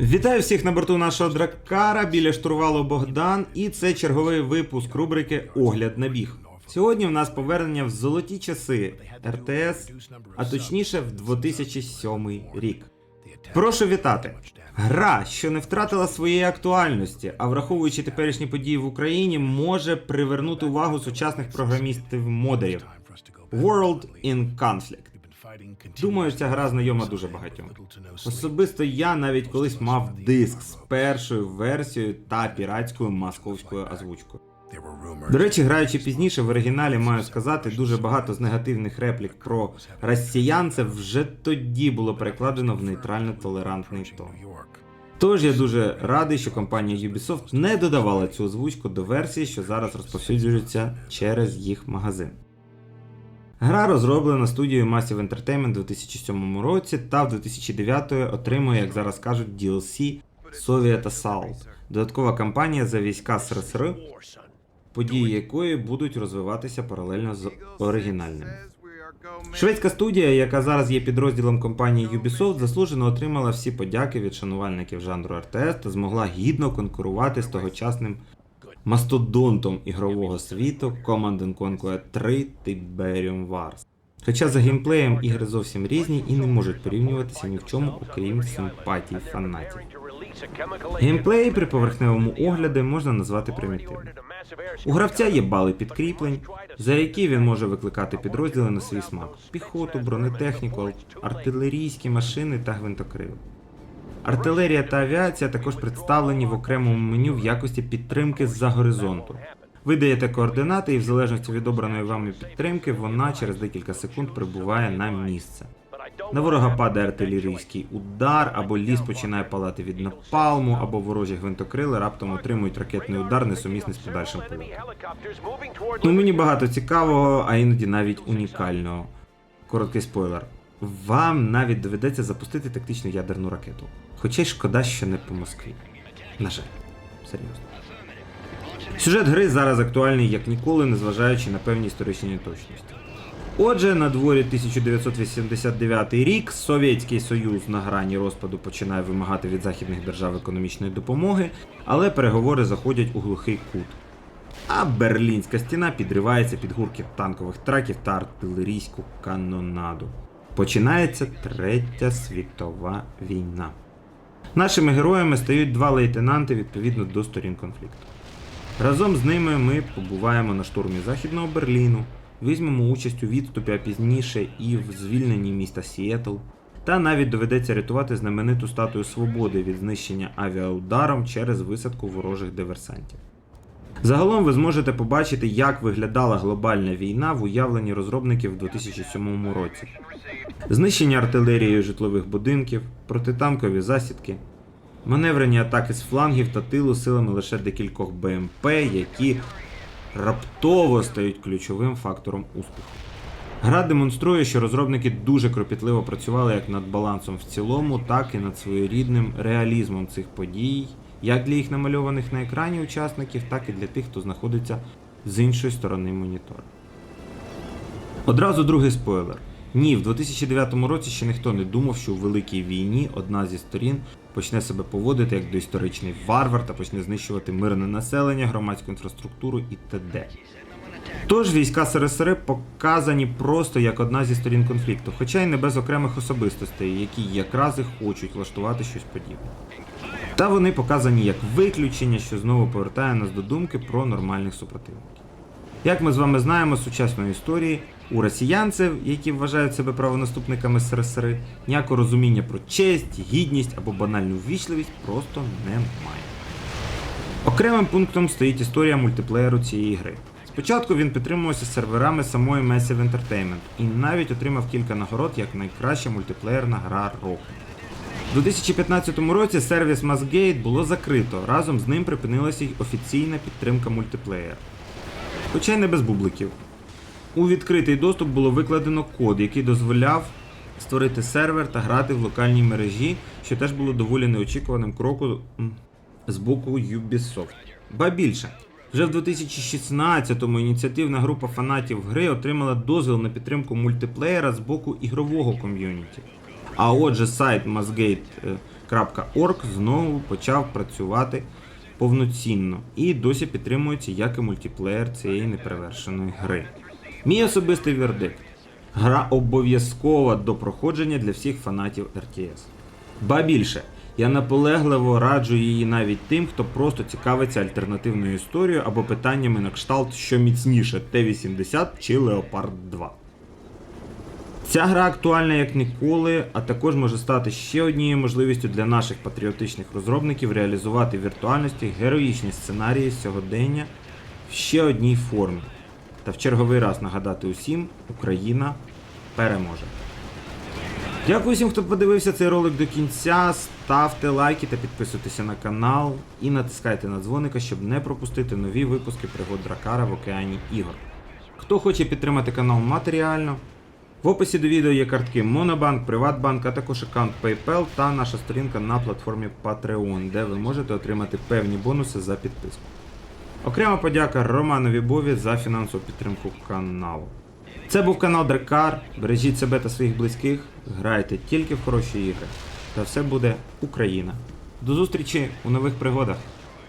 Вітаю всіх на борту нашого дракара біля штурвалу Богдан, і це черговий випуск рубрики Огляд на біг. Сьогодні в нас повернення в золоті часи РТС, а точніше в 2007 рік. Прошу вітати! Гра, що не втратила своєї актуальності, а враховуючи теперішні події в Україні, може привернути увагу сучасних програмістів-модерів. World in Conflict. Думаю, ця гра знайома дуже багатьом. Особисто я навіть колись мав диск з першою версією та піратською московською озвучкою. До речі, граючи пізніше в оригіналі, маю сказати, дуже багато з негативних реплік про росіянців вже тоді було перекладено в нейтрально-толерантний тон. Тож я дуже радий, що компанія Ubisoft не додавала цю озвучку до версії, що зараз розповсюджується через їх магазин. Гра розроблена студією Massive Entertainment у 2007 році та в 2009 отримує, як зараз кажуть, DLC Soviet Assault, додаткова кампанія за війська СРСР, події якої будуть розвиватися паралельно з оригінальними. Шведська студія, яка зараз є підрозділом компанії Ubisoft, заслужено отримала всі подяки від шанувальників жанру RTS та змогла гідно конкурувати з тогочасним мастодонтом ігрового світу Command Conquer 3 Tiberium Wars. Хоча за геймплеєм ігри зовсім різні і не можуть порівнюватися ні в чому, окрім симпатій фанатів. Геймплей при поверхневому огляді можна назвати примітивним. У гравця є бали підкріплень, за які він може викликати підрозділи на свій смак: піхоту, бронетехніку, артилерійські машини та гвинтокрили. Артилерія та авіація також представлені в окремому меню в якості підтримки з-за горизонту. Ви даєте координати, і в залежності від обраної вами підтримки, вона через декілька секунд прибуває на місце. На ворога падає артилерійський удар, або ліс починає палати від напалму, або ворожі гвинтокрили раптом отримують ракетний удар, несумісний з подальшим польотом. Ну мені багато цікавого, а іноді навіть унікального. Короткий спойлер. Вам навіть доведеться запустити тактичну ядерну ракету. Хоча й шкода, що не по Москві. На жаль, серйозно. Сюжет гри зараз актуальний як ніколи, незважаючи на певні історичні неточності. Отже, на дворі 1989 рік Совєтський Союз на грані розпаду починає вимагати від західних держав економічної допомоги, але переговори заходять у глухий кут. А Берлінська стіна підривається під гуркіт танкових траків та артилерійську канонаду. Починається Третя світова війна. Нашими героями стають два лейтенанти відповідно до сторін конфлікту. Разом з ними ми побуваємо на штурмі Західного Берліну, візьмемо участь у відступі, а пізніше і в звільненні міста Сіетл. Та навіть доведеться рятувати знамениту статую свободи від знищення авіаударом через висадку ворожих диверсантів. Загалом ви зможете побачити, як виглядала глобальна війна в уявленні розробників у 2007 році. Знищення артилерією житлових будинків, протитанкові засідки, маневрені атаки з флангів та тилу силами лише декількох БМП, які раптово стають ключовим фактором успіху. Гра демонструє, що розробники дуже кропітливо працювали як над балансом в цілому, так і над своєрідним реалізмом цих подій, як для їх намальованих на екрані учасників, так і для тих, хто знаходиться з іншої сторони монітора. Одразу другий спойлер. Ні, в 2009 році ще ніхто не думав, що у великій війні одна зі сторін почне себе поводити як доісторичний варвар та почне знищувати мирне населення, громадську інфраструктуру і т.д. Тож війська СРСР показані просто як одна зі сторін конфлікту, хоча й не без окремих особистостей, які якраз і хочуть влаштувати щось подібне. Та вони показані як виключення, що знову повертає нас до думки про нормальних супротивників. Як ми з вами знаємо з сучасної історії, у росіянців, які вважають себе правонаступниками СРСР, ніякого розуміння про честь, гідність або банальну ввічливість просто немає. Окремим пунктом стоїть історія мультиплеєру цієї гри. Спочатку він підтримувався серверами самої Massive Entertainment і навіть отримав кілька нагород як найкраща мультиплеєрна гра року. У 2015 році сервіс Massgate було закрито, разом з ним припинилася й офіційна підтримка мультиплеєру. Хоча й не без бубликів. У відкритий доступ було викладено код, який дозволяв створити сервер та грати в локальній мережі, що теж було доволі неочікуваним кроком з боку Ubisoft. Ба більше, вже в 2016-му ініціативна група фанатів гри отримала дозвіл на підтримку мультиплеєра з боку ігрового ком'юніті. А отже, сайт Massgate е, знову почав працювати повноцінно і досі підтримується як і мультиплеєр цієї неперевершеної гри. Мій особистий вердикт. Гра обов'язкова до проходження для всіх фанатів RTS. Ба більше, я наполегливо раджу її навіть тим, хто просто цікавиться альтернативною історією або питаннями на кшталт, що міцніше Т-80 чи Леопард 2. Ця гра актуальна як ніколи, а також може стати ще однією можливістю для наших патріотичних розробників реалізувати віртуальності героїчні сценарії сьогодення в ще одній формі. Та в черговий раз нагадати усім, Україна переможе. Дякую всім, хто подивився цей ролик до кінця. Ставте лайки та підписуйтеся на канал і натискайте на дзвоника, щоб не пропустити нові випуски пригод Дракара в океані ігор. Хто хоче підтримати канал матеріально, в описі до відео є картки Monobank, Приватбанк, а також аккаунт PayPal та наша сторінка на платформі Patreon, де ви можете отримати певні бонуси за підписку. Окрема подяка Романові Бові за фінансову підтримку каналу. Це був канал Дракар. Бережіть себе та своїх близьких, грайте тільки в хороші ігри. Та все буде Україна. До зустрічі у нових пригодах.